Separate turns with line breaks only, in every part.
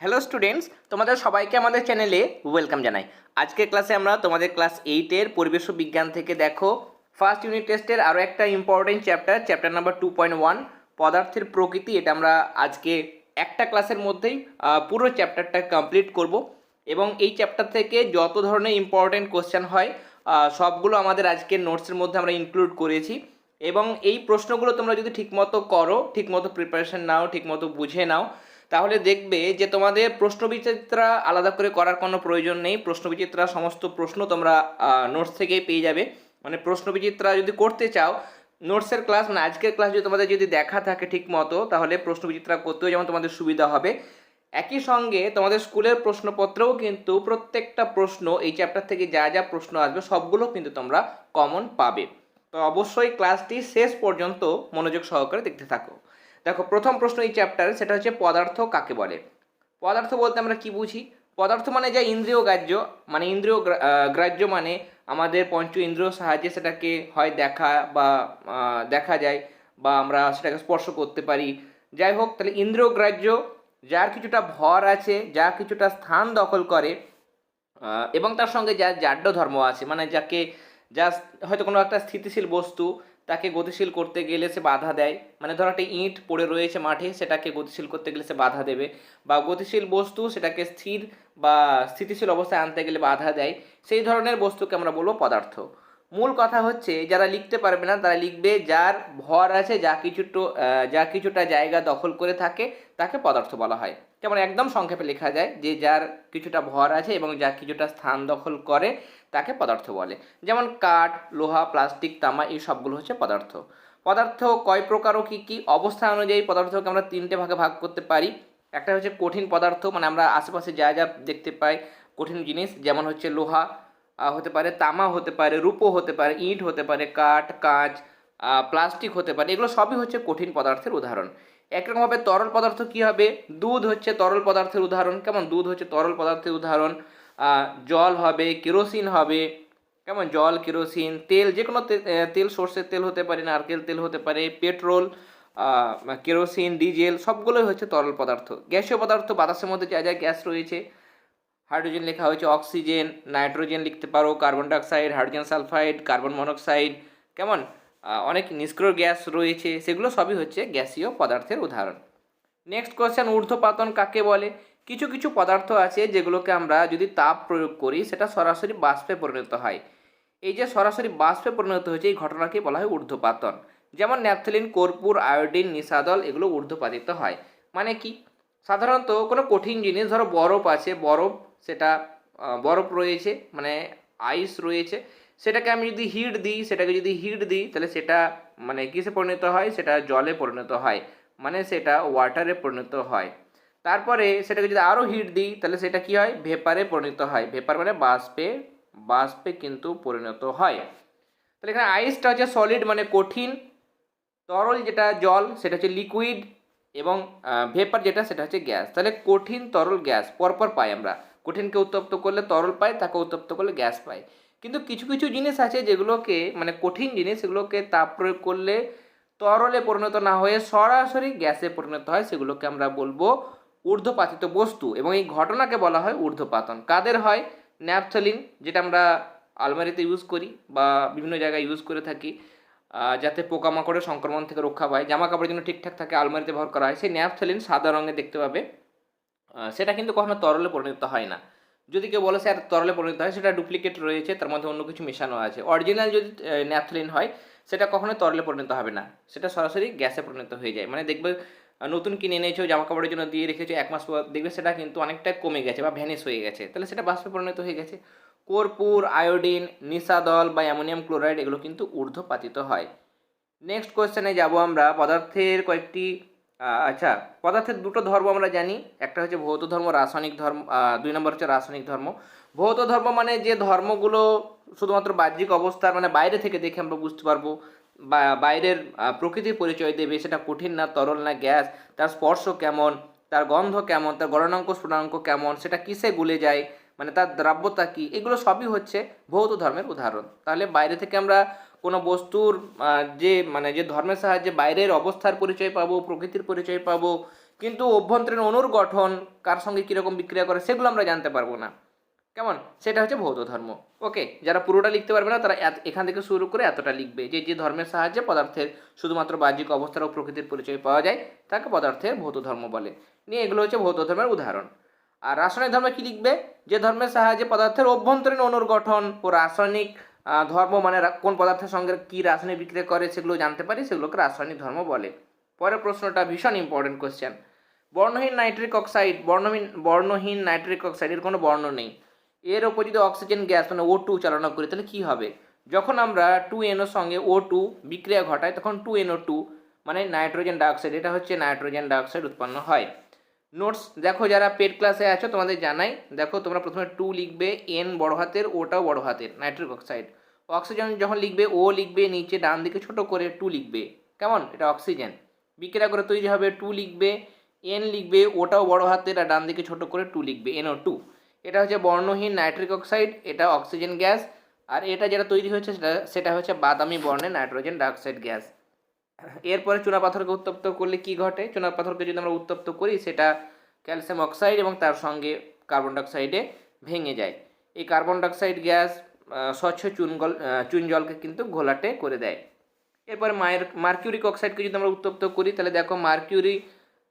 Hello students তোমাদের সবাইকে আমাদের চ্যানেলে ওয়েলকাম জানাই। আজকের ক্লাসে আমরা তোমাদের ক্লাস এইটের পরিবেশ বিজ্ঞান থেকে দেখো। ফার্স্ট ইউনিট টেস্টের আরও একটা important chapter chapter number two point one পদার্থের প্রকৃতি। এটা আমরা আজকে একটা ক্লাসের মধ্যেই পুরো চ্যাপ্টারটা কমপ্লিট করব। এবং এই চ্যাপ্টার থেকে যত ধরনের ইম্পর্টেন্ট কোশ্চেন হয় সবগুলো আমাদের আজকের নোটসের মধ্যে আমরা ইনক্লুড করেছি। এবং এই প্রশ্নগুলো তোমরা যদি ঠিকমতো করো, ঠিকমতো প্রিপারেশন নাও, ঠিকমতো বুঝে নাও তাহলে দেখবে যে তোমাদের প্রশ্ন বিচিত্রা আলাদা করে করার কোনো প্রয়োজন নেই। প্রশ্ন বিচিত্রা সমস্ত প্রশ্ন তোমরা নোটস থেকেই পেয়ে যাবে। মানে প্রশ্ন বিচিত্রা যদি করতে চাও নোটসের ক্লাস মানে আজকের ক্লাস যদি তোমাদের যদি দেখা থাকে ঠিক মতো, তাহলে প্রশ্ন বিচিত্রা করতেও যেমন তোমাদের সুবিধা হবে। একই সঙ্গে তোমাদের স্কুলের প্রশ্নপত্রেও কিন্তু প্রত্যেকটা প্রশ্ন, এই চ্যাপ্টার থেকে যা যা প্রশ্ন আসবে, সবগুলো কিন্তু তোমরা কমন পাবে। তো অবশ্যই ক্লাসটি শেষ পর্যন্ত মনোযোগ সহকারে দেখতে থাকো। দেখো, প্রথম প্রশ্ন এই চ্যাপ্টারে সেটা হচ্ছে পদার্থ কাকে বলে? পদার্থ বলতে আমরা কি বুঝি? পদার্থ মানে যা ইন্দ্রিয় গ্রাহ্য মানে ইন্দ্রিয় গ্রাহ্য মানে আমাদের পঞ্চ ইন্দ্রিয় সাহায্যে সেটাকে হয় দেখা বা দেখা যায় বা আমরা সেটাকে স্পর্শ করতে পারি। যাই হোক, তাহলে ইন্দ্রিয় গ্রাহ্য যার কিছুটা ভর আছে, যার কিছুটা স্থান দখল করে এবং তার সঙ্গে যার জাড্য ধর্ম আছে মানে যাকে যা হয়তো কোনো একটা স্থিতিশীল বস্তু তাকে গতিশীল করতে গেলে সে বাধা দেয়। মানে ধরো একটা ইঁট পড়ে রয়েছে মাঠে, সেটাকে গতিশীল করতে গেলে সে বাধা দেবে। বা গতিশীল বস্তু সেটাকে স্থির বা স্থিতিশীল অবস্থায় আনতে গেলে বাধা দেয়। সেই ধরনের বস্তুকে আমরা বলব পদার্থ। মূল কথা হচ্ছে, যারা লিখতে পারবে না, তারা লিখবে যার ভর আছে, যা কিছুটো যা কিছুটা জায়গা দখল করে থাকে, তাকে পদার্থ বলা হয়। যেমন একদম সংক্ষেপে লেখা যায় যে যার কিছুটা ভর আছে এবং যা কিছুটা স্থান দখল করে তাকে পদার্থ বলে। যেমন কাঠ, লোহা, প্লাস্টিক, তামা, এই সবগুলো হচ্ছে পদার্থ। পদার্থ কয় প্রকার ও কী কী? অবস্থা অনুযায়ী পদার্থকে আমরা তিনটে ভাগে ভাগ করতে পারি। একটা হচ্ছে কঠিন পদার্থ মানে আমরা আশেপাশে যা যা দেখতে পাই কঠিন জিনিস, যেমন হচ্ছে লোহা হতে পারে তামা, হতে পারে রূপো, হতে পারে ইট, হতে পারে কাঠ, কাঁচ প্লাস্টিক হতে পারে, এগুলো সবই হচ্ছে কঠিন পদার্থের উদাহরণ। একরকমভাবে তরল পদার্থ কী হবে? দুধ হচ্ছে তরল পদার্থের উদাহরণ। কেমন? দুধ হচ্ছে তরল পদার্থের উদাহরণ। জল হবে, কেরোসিন হবে। কেমন? জল, কেরোসিন, তেল যে কোনো তেল সর্ষের তেল হতে পারে, নারকেল তেল হতে পারে, পেট্রোল কেরোসিন, ডিজেল, সবগুলোই হচ্ছে তরল পদার্থ। গ্যাসীয় পদার্থ বাতাসের মধ্যে যা যা গ্যাস রয়েছে, হাইড্রোজেন লেখা হয়েছে, অক্সিজেন, নাইট্রোজেন লিখতে পারো, carbon dioxide, hydrogen sulphide, carbon monoxide, কেমন? অনেক নিষ্ক্রিয় গ্যাস রয়েছে, সেগুলো সবই হচ্ছে গ্যাসীয় পদার্থের উদাহরণ। নেক্সট কোয়েশ্চেন ঊর্ধ্বপাতন কাকে বলে? কিছু কিছু পদার্থ আছে যেগুলোকে আমরা যদি তাপ প্রয়োগ করি, সেটা সরাসরি বাষ্পে পরিণত হয়। এই যে সরাসরি বাষ্পে পরিণত হয়েছে, এই ঘটনাকে বলা হয় ঊর্ধ্বপাতন। যেমন ন্যাপথলিন, কর্পূর, আয়োডিন নিশাদল এগুলো ঊর্ধ্বপাতিত হয়। মানে কি? সাধারণত কোনো কঠিন জিনিস, ধরো বরফ আছে, বরফ সেটা বরফ রয়েছে মানে আইস রয়েছে, সেটাকে আমি যদি হিট দিই, সেটাকে যদি হিট দিই, তাহলে সেটা মানে কিসে পরিণত হয়? সেটা জলে পরিণত হয়। মানে সেটা ওয়াটারে পরিণত হয়। তারপরে সেটাকে যদি আরও হিট দিই, তাহলে সেটা কি হয়? ভেপারে পরিণত হয়। ভেপার মানে বাষ্পে বাষ্পে কিন্তু পরিণত হয়। তাহলে এখানে আইসটা হচ্ছে সলিড মানে কঠিন। তরল যেটা জল, সেটা হচ্ছে লিকুইড এবং ভেপার যেটা, সেটা হচ্ছে গ্যাস তাহলে কঠিন তরল গ্যাস পরপর পাই আমরা। কঠিনকে উত্তপ্ত করলে তরল পাই, তাকে উত্তপ্ত করলে গ্যাস পাই। কিন্তু কিছু কিছু জিনিস আছে যেগুলোকে মানে কঠিন জিনিস, সেগুলোকে তাপ প্রয়োগ করলে তরলে পরিণত না হয়ে সরাসরি গ্যাসে পরিণত হয়, সেগুলোকে আমরা বলব ঊর্ধ্বপাতিত বস্তু এবং এই ঘটনাকে বলা হয় ঊর্ধ্বপাতন। কাদের হয়? ন্যাপথলিন, যেটা আমরা আলমারিতে ইউজ করি বা বিভিন্ন জায়গায় ইউজ করে থাকি যাতে পোকামাকড়ের সংক্রমণ থেকে রক্ষা পায়। জামা কাপড়ের জন্য ঠিকঠাক থাকে, আলমারিতে ব্যবহার করা হয়। সেই ন্যাপথলিন সাদা রঙে দেখতে পাবে। সেটা কিন্তু কখনো তরলে পরিণত হয় না। যদি কেউ বলে, স্যার, তরলে পরিণত হয়, সেটা ডুপ্লিকেট রয়েছে, তার মধ্যে অন্য কিছু মেশানো আছে। অরিজিনাল যদি ন্যাপথলিন হয়, সেটা কখনো তরলে পরিণত হবে না। সেটা সরাসরি গ্যাসে পরিণত হয়ে যায়। মানে দেখবে নতুন কিনে এনেছো জামা কাপড়ের জন্য দিয়ে রেখেছো, এক মাস পর দেখবে সেটা কিন্তু অনেকটা কমে গেছে বা ভ্যানিশ হয়ে গেছে। তাহলে সেটা বাষ্পে পরিণত হয়ে গেছে। কর্পূর, আয়োডিন নিশাদল বা অ্যামোনিয়াম ক্লোরাইড এগুলো কিন্তু ঊর্ধ্বপাতিত হয়। নেক্সট কোয়েশ্চেনে যাব আমরা। পদার্থের কয়েকটি আচ্ছা পদার্থের দুটো ধর্ম আমরা জানি। একটা হচ্ছে ভৌত ধর্ম, রাসায়নিক ধর্ম দুই নম্বর হচ্ছে রাসায়নিক ধর্ম। ভৌত ধর্ম মানে যে ধর্মগুলো শুধুমাত্র বাহ্যিক অবস্থার মানে বাইরে থেকে দেখে আমরা বুঝতে পারব। বাইরের প্রকৃতির পরিচয় দেবে, সেটা কঠিন না, তরল না, গ্যাস। তার স্পর্শ কেমন? তার গন্ধ কেমন? তার গণনাঙ্ক স্ফুটনাঙ্ক কেমন? সেটা কিসে গুলে যায়? মানে তার দ্রাব্যতা কী? এগুলো সবই হচ্ছে ভৌত ধর্মের উদাহরণ। তাহলে বাইরে থেকে আমরা কোনো বস্তুর যে মানে যে ধর্মের সাহায্যে বাইরের অবস্থার পরিচয় পাবো, প্রকৃতির পরিচয় পাবো, কিন্তু অভ্যন্তরীণ অনুর গঠন কার সঙ্গে কীরকম বিক্রিয়া করে, সেগুলো আমরা জানতে পারব না। কেমন? সেটা হচ্ছে ভৌত ধর্ম। ওকে যারা পুরোটা লিখতে পারবে না, তারা এখান থেকে শুরু করে এতটা লিখবে। যে যে ধর্মের সাহায্যে পদার্থের শুধুমাত্র বাহ্যিক অবস্থার ও প্রকৃতির পরিচয় পাওয়া যায়, তাকে পদার্থের ভৌত ধর্ম বলে। নিয়ে এগুলো হচ্ছে ভৌত ধর্মের উদাহরণ। আর রাসায়নিক ধর্ম কি লিখবে? যে ধর্মের সাহায্যে পদার্থের অভ্যন্তরীণ অণুর গঠন ও রাসায়নিক ধর্ম মানে কোন পদার্থের সঙ্গে কী রাসায়নিক বিক্রিয়া করে সেগুলো জানতে পারি, সেগুলোকে রাসায়নিক ধর্ম বলে। পরের প্রশ্নটা ভীষণ ইম্পর্টেন্ট কোশ্চেন বর্ণহীন নাইট্রিক অক্সাইড, বর্ণহীন বর্ণহীন নাইট্রিক অক্সাইডের কোনো বর্ণ নেই। এর ওপর যদি অক্সিজেন গ্যাস মানে ও টু চালনা করি, তাহলে কী হবে? যখন আমরা টু এনওর সঙ্গে ও টু বিক্রিয়া ঘটাই, তখন টু এনও টু মানে নাইট্রোজেন ডাইঅক্সাইড এটা হচ্ছে নাইট্রোজেন ডাইঅক্সাইড উৎপন্ন হয়। নোটস দেখো যারা পেড ক্লাসে আছো, তোমাদের জানাই, দেখো তোমরা প্রথমে টু লিখবে এন বড় হাতের ওটাও বড় হাতের নাইট্রিক অক্সাইড অক্সিজেন যখন লিখবে ও লিখবে, নিচে ডান দিকে ছোট করে টু লিখবে। কেমন? এটা অক্সিজেন বিক্রিয়া করে তৈরি হবে টু লিখবে এন লিখবে ওটাও বড় হাতের, আর ডান দিকে ছোট করে টু লিখবে এনও টু এটা হচ্ছে বর্ণহীন নাইট্রিক অক্সাইড, এটা অক্সিজেন গ্যাস, আর এটা যেটা তৈরি হয়েছে সেটা সেটা হচ্ছে বাদামি বর্ণের নাইট্রোজেন ডাইঅক্সাইড গ্যাস। এরপরে চুনা পাথরকে উত্তপ্ত করলে কি ঘটে? চুনা পাথরকে যদি আমরা উত্তপ্ত করি, সেটা ক্যালসিয়াম অক্সাইড এবং তার সঙ্গে কার্বন ডাইঅক্সাইডে ভেঙে যায়। এই কার্বন ডাইঅক্সাইড গ্যাস স্বচ্ছ চুনগল চুন জলকে কিন্তু ঘোলাটে করে দেয়। এরপরে মায়ের, মার্কিউরিক অক্সাইডকে যদি আমরা উত্তপ্ত করি, তাহলে দেখো মার্কিউরি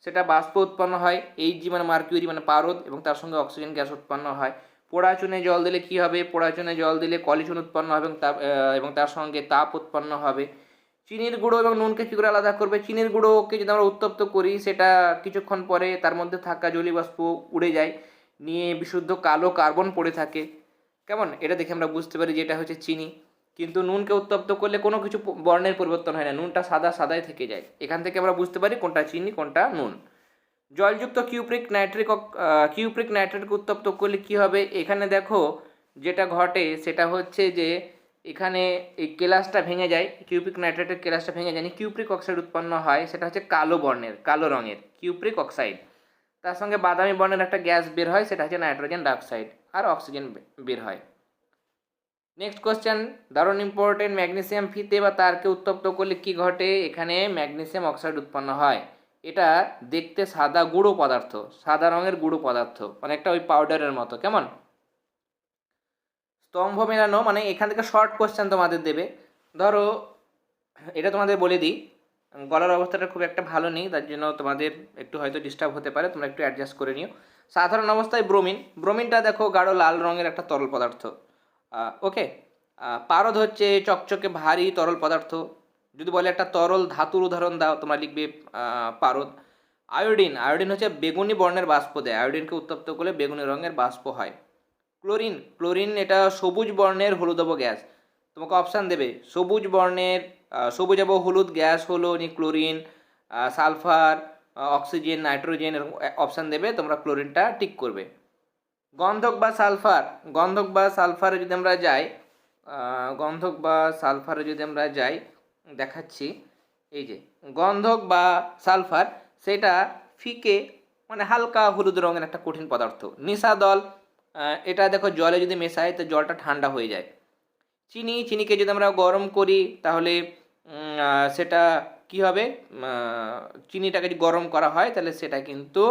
সেটা বাষ্প উৎপন্ন হয় এই জি মানে মার্কিউরি মানে পারদ এবং তার সঙ্গে অক্সিজেন গ্যাস উৎপন্ন হয়। পোড়া চুনে জল দিলে কি হবে? পোড়া চুনে জল দিলে কলিচুন উৎপন্ন হবে এবং তার সঙ্গে তাপ উৎপন্ন হবে। চিনির গুঁড়ো এবং নুনকে কী করে আলাদা করবে? চিনির গুঁড়োকে যদি আমরা উত্তপ্ত করি, সেটা কিছুক্ষণ পরে তার মধ্যে থাকা জলীয় বাষ্প উড়ে যায়, নিয়ে বিশুদ্ধ কালো কার্বন পড়ে থাকে। কেমন? এটা দেখে আমরা বুঝতে পারি যে এটা হচ্ছে চিনি। কিন্তু নুনকে উত্তপ্ত করলে কোনো কিছু বর্ণের পরিবর্তন হয় না। নুনটা সাদা সাদাই থেকে যায়। এখান থেকে আমরা বুঝতে পারি কোনটা চিনি, কোনটা নুন। জলযুক্ত কিউপ্রিক নাইট্রিক কিউপ্রিক নাইট্রেটকে উত্তপ্ত করলে কি হবে? এখানে দেখো যেটা ঘটে সেটা হচ্ছে যে এখানে এই কেলাসটা ভেঙে যায়। কিউপ্রিক নাইট্রেটের কেলাসটা ভেঙে যায়। কিউপ্রিক অক্সাইড উৎপন্ন হয় সেটা হচ্ছে কালো বর্ণের, কালো রঙের, কিউপ্রিক অক্সাইড। তার সঙ্গে বাদামি বর্ণের একটা গ্যাস বের হয়, সেটা হচ্ছে নাইট্রোজেন ডাইঅক্সাইড। আর অক্সিজেন বের হয়। নেক্সট কোশ্চেন দারুণ ইম্পর্টেন্ট ম্যাগনেসিয়াম ফিতে বা তারকে উত্তপ্ত করলে কি ঘটে? এখানে ম্যাগনেসিয়াম অক্সাইড উৎপন্ন হয়। এটা দেখতে সাদা গুঁড়ো পদার্থ, সাদা রঙের গুঁড়ো পদার্থ, অনেকটা ওই পাউডারের মতো। কেমন? স্তম্ভ মেলানো মানে এখান থেকে শর্ট কোশ্চেন তোমাদের দেবে। ধরো, এটা তোমাদের বলে দিই। গলার অবস্থাটা খুব একটা ভালো নেই, তার জন্য তোমাদের একটু হয়তো ডিস্টার্ব হতে পারে, তোমরা একটু অ্যাডজাস্ট করে নিও। সাধারণ অবস্থায় ব্রোমিন ব্রোমিনটা দেখো গাঢ় লাল রঙের একটা তরল পদার্থ। ওকে। পারদ হচ্ছে চকচকে ভারী তরল পদার্থ। যদি বলে একটা তরল ধাতুর উদাহরণ দাও, তোমরা লিখবে পারদ। আয়োডিন আয়োডিন হচ্ছে বেগুনি বর্ণের বাষ্প দেয়। আয়োডিনকে উত্তপ্ত করলে বেগুনি রঙের বাষ্প হয়। ক্লোরিন ক্লোরিন এটা সবুজ বর্ণের হলুদব গ্যাস। তোমাকে অপশান দেবে, সবুজ বর্ণের সবুজ এবং হলুদ গ্যাস হলো নি ক্লোরিন সালফার, অক্সিজেন, নাইট্রোজেন, এরকম অপশান দেবে, তোমরা ক্লোরিনটা টিক করবে। গন্ধক বা সালফার গন্ধক বা সালফারে যদি আমরা যাই গন্ধক বা সালফারে যদি আমরা যাই দেখাচ্ছি এই যে গন্ধক বা সালফার সেটা ফিকে মানে হালকা হলুদ রঙের একটা কঠিন পদার্থ নিশা দল আহ, এটা দেখো জলে যদি মেশাই তো জলটা ঠান্ডা হয়ে যায়। চিনি চিনিকে যদি আমরা গরম করি তাহলে সেটা কি হবে? চিনিটাকে যদি গরম করা হয় তাহলে সেটা কিন্তু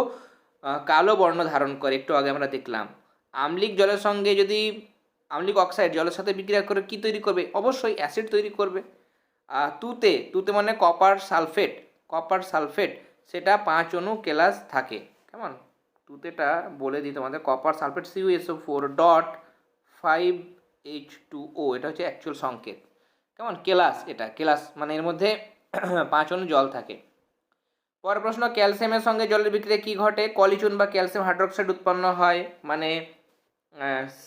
কালো বর্ণ ধারণ করে, একটু আগে আমরা দেখলাম। আম্লিক জলের সঙ্গে যদি আম্লিক অক্সাইড জলের সাথে বিক্রিয়া করে কি তৈরি করবে? অবশ্যই অ্যাসিড তৈরি করবে। আর তুতে তুতে মানে কপার সালফেট কপার সালফেট, সেটা পাঁচ অণু কেলাস থাকে। কেমন? তুতেটা বলে দিই তোমাদের, copper sulphate C U S O four dot five H two O এটা হচ্ছে অ্যাকচুয়াল সংকেত। কেমন? কেলাস এটা, কেলাস মানে এর মধ্যে পাঁচ অণু জল থাকে। পরের প্রশ্ন, ক্যালসিয়ামের সঙ্গে জলের বিক্রিয়া কী ঘটে? কলিচুন বা ক্যালসিয়াম হাইড্রোক্সাইড উৎপন্ন হয় মানে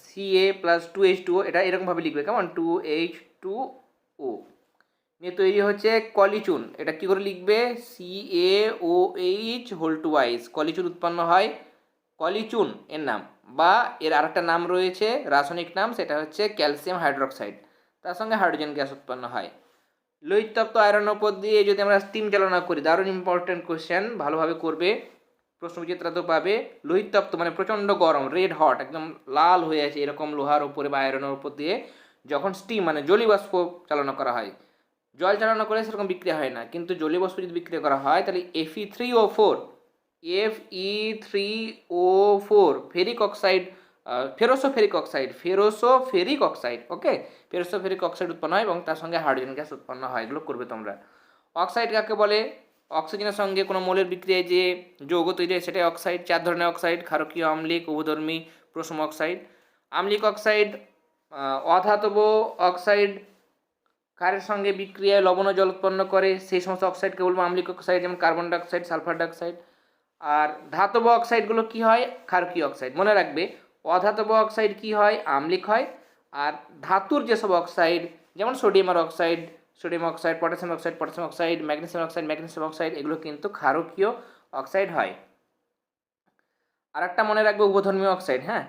C A plus two H two O এটা এরকমভাবে লিখবে, কেমন? টু এইচ টু ও নিয়ে তৈরি হচ্ছে কলিচুন, এটা কি করে লিখবে? C A O H whole two আইস কলিচুন উৎপন্ন হয়, কলিচুন এর নাম, বা এর আরেকটা নাম রয়েছে, রাসায়নিক নাম, সেটা হচ্ছে ক্যালসিয়াম হাইড্রোক্সাইড, তার সঙ্গে হাইড্রোজেন গ্যাস উৎপন্ন হয়। লোহিতপ্ত আয়রনের উপর দিয়ে যদি আমরা স্টিম চালনা করি, দারুণ ইম্পর্টেন্ট কোশ্চেন ভালোভাবে করবে। প্রশ্নবিচিত্রা তো পাবে। লোহিতপ্ত মানে প্রচণ্ড গরম রেড হট একদম লাল হয়ে আছে এরকম লোহার উপরে বা আয়রনের উপর দিয়ে যখন স্টিম মানে জলীবাষ্প চালনা করা হয়। জল চালনা করে সেরকম বিক্রিয়া হয় না, কিন্তু জলীয় বাষ্প যদি বিক্রিয়া করা হয়, তাহলে এফি three O four F E three O four ferric oxide ferroso ferric oxide ferroso ferric oxide okay ferroso ferric oxide উৎপন্ন হয় এবং তার সঙ্গে হাইড্রোজেন গ্যাস উৎপন্ন হয়, এগুলো করবে তোমরা। অক্সাইড কাকে বলে? অক্সিজেনের সঙ্গে কোনো মৌলের বিক্রিয়ায় যে যৌগ তৈরি হয়, সেটাই অক্সাইড চার ধরনের অক্সাইড ক্ষারকীয় আম্লিক উভধর্মী প্রসম অক্সাইড আম্লিক অক্সাইড অধাতব অক্সাইড কারের সঙ্গে বিক্রিয়ায় লবণ জল উৎপন্ন করে, সেই সমস্ত অক্সাইডকে বলব আম্লিক অক্সাইড যেমন কার্বন ডাইঅক্সাইড সালফার ডাইঅক্সাইড আর ধাতব অক্সাইডগুলো কি হয়? ক্ষারকীয় অক্সাইড মনে রাখবে অধাতব অক্সাইড কি হয়? আম্লিক হয়। আর ধাতুর যেসব অক্সাইড, যেমন sodium oxide sodium oxide, potassium oxide potassium oxide, magnesium oxide magnesium oxide, এগুলো কিন্তু ক্ষারকীয় অক্সাইড হয়। আর একটা মনে রাখবে উপধর্মীয় অক্সাইড হ্যাঁ?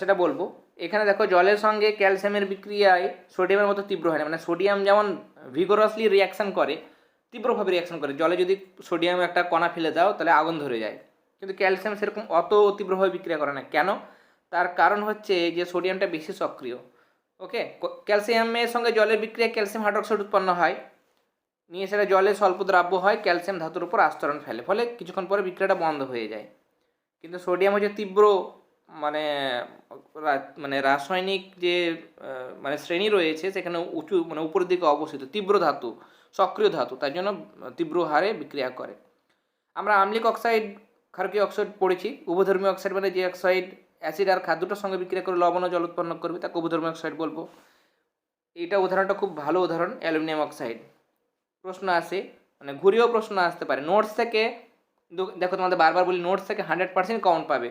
সেটা বলব। এখানে দেখো জলের সঙ্গে ক্যালসিয়ামের বিক্রিয়ায় সোডিয়ামের মতো তীব্র হয় না। মানে সোডিয়াম যেমন ভিগোরাসলি রিয়াকশন করে, তীব্রভাবে রিয়াকশন করে। জলে যদি সোডিয়াম একটা কণা ফেলে দাও, তাহলে আগুন ধরে যায়। কিন্তু ক্যালসিয়াম সেরকম অত তীব্রভাবে বিক্রিয়া করে না। কেন? তার কারণ হচ্ছে যে সোডিয়ামটা বেশি সক্রিয়, ওকে? ক্যালসিয়ামের সঙ্গে জলের বিক্রিয়া ক্যালসিয়াম হাইড্রোক্সাইড উৎপন্ন হয়। নিয়ে সেটা জলে স্বল্প দ্রাব্য হয়, ক্যালসিয়াম ধাতুর উপর আস্তরণ ফেলে, ফলে কিছুক্ষণ পরে বিক্রিয়াটা বন্ধ হয়ে যায়। কিন্তু সোডিয়াম হচ্ছে তীব্র মানে মানে রাসায়নিক যে মানে শ্রেণি রয়েছে, সেখানে উঁচু মানে উপরের দিকে অবস্থিত, তীব্র ধাতু, সক্রিয় ধাতু, তার জন্য তীব্র হারে বিক্রিয়া করে। আমরা আম্লিক অক্সাইড, ক্ষারকীয় অক্সাইড পড়েছি, উভধর্মী অক্সাইড মানে যে অক্সাইড অ্যাসিড আর খাদ্যটার সঙ্গে বিক্রিয়া করে লবণ জল উৎপন্ন করবে তাকে উভধর্মী অক্সাইড বলব। এইটা উদাহরণটা খুব ভালো উদাহরণ, অ্যালুমিনিয়াম অক্সাইড। প্রশ্ন আসে মানে ঘুরিয়েও প্রশ্ন আসতে পারে। নোটস থেকে দেখো তোমাদের বারবার বলি নোটস থেকে হান্ড্রেড পার্সেন্ট কমন পাবে।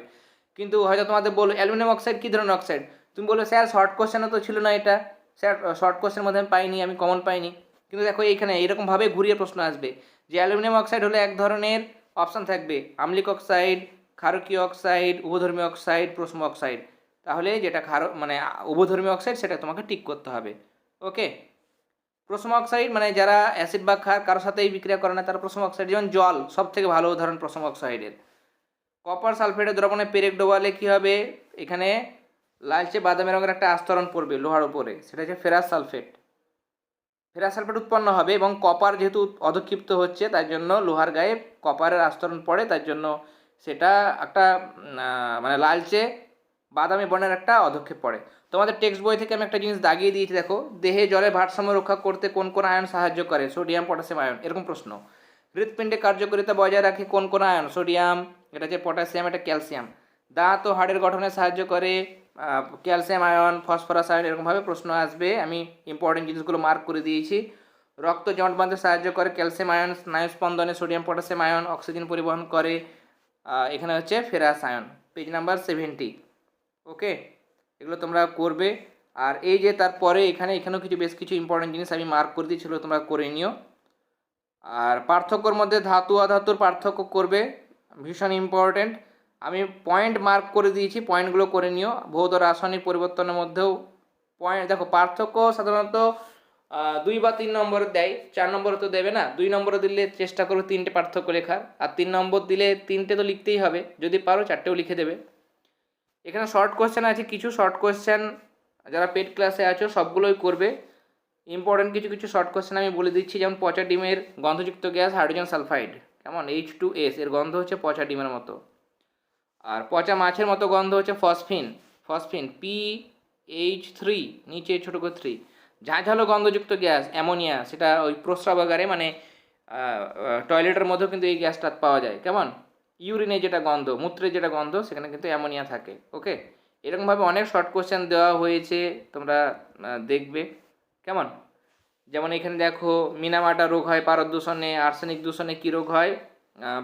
কিন্তু হয়তো তোমাদের বলো, অ্যালুমিনিয়াম অক্সাইড কী ধরনের অক্সাইড? তুমি বলো, স্যার শর্ট কোশ্চেনে তো ছিল না এটা। স্যার শর্ট কোশ্চেনের মধ্যে আমি পাইনি, আমি কমন পাইনি। কিন্তু দেখো এইখানে এরকমভাবে ঘুরিয়ে প্রশ্ন আসবে যে, অ্যালুমিনিয়াম অক্সাইড হলে এক ধরনের অপশান থাকবে, আম্লিক অক্সাইড ক্ষারকীয় অক্সাইড উভধর্মী অক্সাইড, প্রশ্ম অক্সাইড। তাহলে যেটা ক্ষার মানে উভধর্মী অক্সাইড সেটা তোমাকে টিক করতে হবে। ওকে? প্রসম অক্সাইড মানে যারা অ্যাসিড বা ক্ষার কারোর সাথেই বিক্রিয়া করে না, তারা প্রসম অক্সাইড, যেমন জল সব থেকে ভালো উদাহরণ প্রসম অক্সাইডের। কপার সালফেটের দ্রবণে পেরেক ডোবালে কী হবে? এখানে লালচে বাদামি রঙের একটা আস্তরণ পড়বে লোহার উপরে, সেটা হচ্ছে ফেরাস সালফেট। ফেরাস সালফেট উৎপন্ন হবে এবং কপার যেহেতু অধক্ষিপ্ত হচ্ছে, তার জন্য লোহার গায়ে কপারের আস্তরণ পড়ে, তার জন্য সেটা একটা মানে লালচে বাদামি বর্ণের একটা অধক্ষেপ পড়ে। তোমাদের টেক্সট বই থেকে আমি একটা জিনিস দাগিয়ে দিয়েছি, দেখো, দেহে জলের ভারসাম্য রক্ষা করতে কোন কোন আয়ন সাহায্য করে? সোডিয়াম পটাশিয়াম আয়ন এরকম প্রশ্ন। হৃৎপিণ্ডে কার্যকারিতা বজায় রাখে কোন কোন আয়ন? সোডিয়াম এটা হচ্ছে পটাশিয়াম এটা ক্যালসিয়াম দাঁত ও হাড়ের গঠনে সাহায্য করে ক্যালসিয়াম আয়ন ফসফরাস আয়ন এরকমভাবে প্রশ্ন আসবে। আমি ইম্পর্টেন্ট জিনিসগুলো মার্ক করে দিয়েছি। রক্ত জট বাঁধতে সাহায্য করে ক্যালসিয়াম আয়ন স্নায়ু স্পন্দনে সোডিয়াম পটাশিয়াম আয়ন অক্সিজেন পরিবহন করে। এখানে হচ্ছে ferrous ion page number seventy okay এগুলো তোমরা করবে। আর এই যে তারপরে এখানে, এখানেও কিছু, বেশ কিছু ইম্পর্টেন্ট জিনিস আমি মার্ক করে দিয়েছিল তোমরা করে নিও। আর পার্থক্যর মধ্যে ধাতু অধাতুর পার্থক্য করবে, ভীষণ ইম্পর্টেন্ট আমি পয়েন্ট মার্ক করে দিয়েছি পয়েন্টগুলো করে নিও। ভৌত রাসায়নিক পরিবর্তনের মধ্যেও পয়েন্ট দেখো, পার্থক্য সাধারণত দুই বা তিন নম্বর দেয়, চার নম্বরে তো দেবে না। দুই নম্বরে দিলে চেষ্টা করবে তিনটে পার্থক্য লেখার। আর তিন নম্বর দিলে তিনটে তো লিখতেই হবে। যদি পারো চারটেও লিখে দেবে। এখানে শর্ট কোয়েশ্চেন আছে, কিছু শর্ট কোশ্চেন যারা পেড ক্লাসে আছো, সবগুলোই করবে। ইম্পর্টেন্ট কিছু কিছু শর্ট কোয়েশ্চেন আমি বলে দিচ্ছি, যেমন পচা ডিমের গন্ধযুক্ত গ্যাস, হাইড্রোজেন সালফাইড। কেমন? এইচ টু এস এর গন্ধ হচ্ছে পচা ডিমের মতো। আর পচা মাছের মতো গন্ধ হচ্ছে phosphine phosphine P H three নিচে ছোটো করে থ্রি ঝাঁঝালো গন্ধযুক্ত গ্যাস, অ্যামোনিয়া, সেটা ওই প্রস্রাবাগারে মানে টয়লেটের মধ্যেও কিন্তু এই গ্যাসটা পাওয়া যায়। কেমন? ইউরিনে যেটা গন্ধ মূত্রের যেটা গন্ধ, সেখানে কিন্তু অ্যামোনিয়া থাকে, ওকে? এরকমভাবে অনেক শর্ট কোশ্চেন দেওয়া হয়েছে, তোমরা দেখবে, কেমন? যেমন এখানে দেখো, মিনামাটা রোগ হয় পারদ দূষণে আর্সেনিক দূষণে কী রোগ হয়?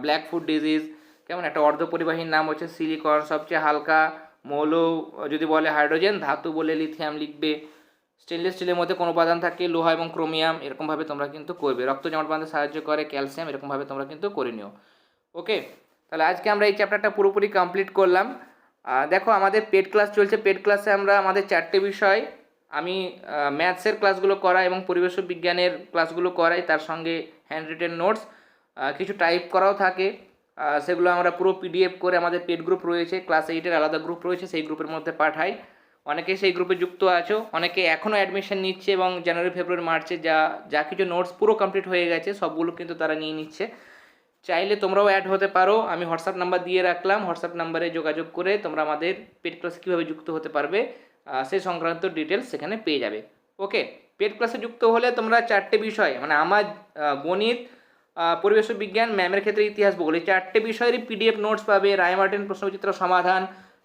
ব্ল্যাক ফুড ডিজিজ, কেমন? একটা অর্ধপরিবাহীর নাম হচ্ছে সিলিকন, সবচেয়ে হালকা মৌল, যদি বলে হাইড্রোজেন, ধাতু বলে লিথিয়াম লিখবে। স্টেনলেস স্টিলের মধ্যে কোনো উপাদান থাকে, লোহা এবং ক্রোমিয়াম এরকমভাবে তোমরা কিন্তু করবে। রক্ত জমাট বাঁধতে সাহায্য করে ক্যালসিয়াম এরকমভাবে তোমরা কিন্তু করে নিও। ওকে তাহলে আজকে আমরা এই চ্যাপ্টারটা পুরোপুরি কমপ্লিট করলাম। দেখো আমাদের পেড ক্লাস চলছে। পেড ক্লাসে আমরা আমাদের চারটে বিষয়, আমি ম্যাথসের ক্লাসগুলো করাই এবং পরিবেশ বিজ্ঞানের ক্লাসগুলো করাই, তার সঙ্গে হ্যান্ড রিটেন নোটস কিছু টাইপ করাও থাকে। সেগুলো আমরা পুরো পিডিএফ করে আমাদের পেড গ্রুপ রয়েছে। ক্লাস এইটের আলাদা গ্রুপ রয়েছে, সেই গ্রুপের মধ্যে পাঠাই। অনেকে সেই গ্রুপে যুক্ত আছো, অনেকে এখনও অ্যাডমিশন নিচ্ছে এবং জানুয়ারি ফেব্রুয়ারি মার্চে যা যা কিছু নোটস পুরো কমপ্লিট হয়ে গেছে, সবগুলো কিন্তু তারা নিয়ে নিচ্ছে। চাইলে তোমরাও অ্যাড হতে পারো, আমি হোয়াটসঅ্যাপ নাম্বার দিয়ে রাখলাম হোয়াটসঅ্যাপ নাম্বারে যোগাযোগ করে তোমরা আমাদের পেড ক্লাসে কীভাবে যুক্ত হতে পারবে সেই সংক্রান্ত ডিটেলস সেখানে পেয়ে যাবে। ওকে পেড ক্লাসে যুক্ত হলে তোমরা চারটে বিষয় মানে আমার গণিত পরিবেশ বিজ্ঞান, ম্যামের ক্ষেত্রে ইতিহাস এই চারটে বিষয়েরই পিডিএফ নোটস পাবে রায় মার্টিন প্রশ্নচিত্র সমাধান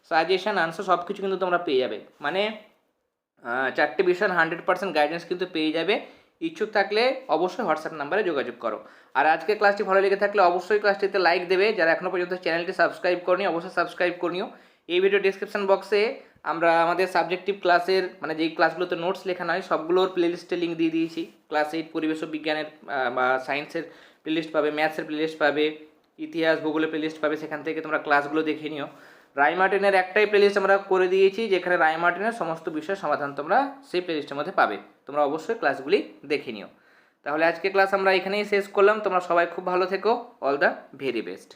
সাজেশন আনসার সব কিছু কিন্তু তোমরা পেয়ে যাবে। মানে চারটে বিষয়ের হান্ড্রেড পার্সেন্ট গাইডেন্স কিন্তু পেয়ে যাবে। ইচ্ছুক থাকলে অবশ্যই হোয়াটসঅ্যাপ নাম্বারে যোগাযোগ করো। আর আজকে ক্লাসটি ভালো লেগে থাকলে অবশ্যই ক্লাসটিতে লাইক দেবে। যারা এখনও পর্যন্ত চ্যানেলটি সাবস্ক্রাইব করনি, অবশ্যই সাবস্ক্রাইব করিও এই ভিডিও ডিসক্রিপশন বক্সে আমরা আমাদের সাবজেক্টিভ ক্লাসের মানে যেই ক্লাসগুলোতে নোটস লেখানো হয়, সবগুলোর প্লেলিস্টে লিঙ্ক দিয়ে দিয়েছি। ক্লাস এইট পরিবেশ ও বিজ্ঞানের বা সায়েন্সের প্লেলিস্ট পাবে ম্যাথসের প্লেলিস্ট পাবে, ইতিহাস, ভূগোলের প্লেলিস্ট পাবে, সেখান থেকে তোমরা ক্লাসগুলো দেখে নিও। রায়মার্টিনের একটাই প্লেলিস্ট আমরা করে দিয়েছি, যেখানে রাইমার্টিনের সমস্ত বিষয় সমাধান তোমরা সেই প্লেলিস্টের মধ্যে পাবে। তোমরা অবশ্যই ক্লাসগুলি দেখে নিও। তাহলে আজকে ক্লাস আমরা এখানেই শেষ করলাম। তোমরা সবাই খুব ভালো থেকো। All the very best